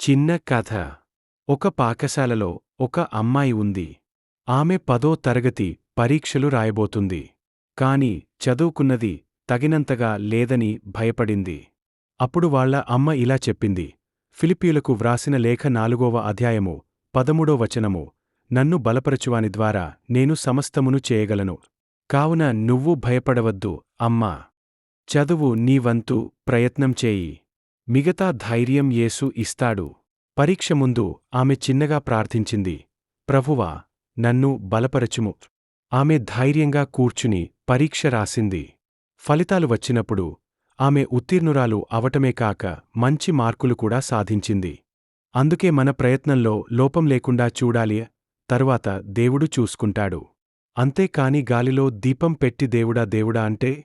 చిన్న కథ. ఒక పాకశాలలో ఒక అమ్మాయి ఉంది. ఆమె పదో తరగతి పరీక్షలు రాయబోతుంది. కాని చదువుకున్నది తగినంతగా లేదని భయపడింది. అప్పుడు వాళ్ళ అమ్మ ఇలా చెప్పింది. ఫిలిపీలకు వ్రాసిన లేఖ నాలుగవ అధ్యాయము పదమూడో వచనము నన్ను బలపరచువాని ద్వారా నేను సమస్తమును చేయగలను. కావున నువ్వు భయపడవద్దు అమ్మా. చదువు నీ వంతు ప్రయత్నం చేయి. మిగతా ధైర్యం యేసు ఇస్తాడు. పరీక్ష ముందు ఆమె చిన్నగా ప్రార్థించింది. ప్రభువా నన్ను బలపరచుము. ఆమె ధైర్యంగా కూర్చుని పరీక్ష రాసింది. ఫలితాలు వచ్చినప్పుడు ఆమె ఉత్తీర్ణురాలు అవటమే కాక మంచి మార్కులు కూడా సాధించింది. అందుకే మన ప్రయత్నంలో లోపం లేకుండా చూడాలి. తరువాత దేవుడు చూసుకుంటాడు. అంతేకాని గాలిలో దీపం పెట్టి దేవుడా దేవుడా అంటే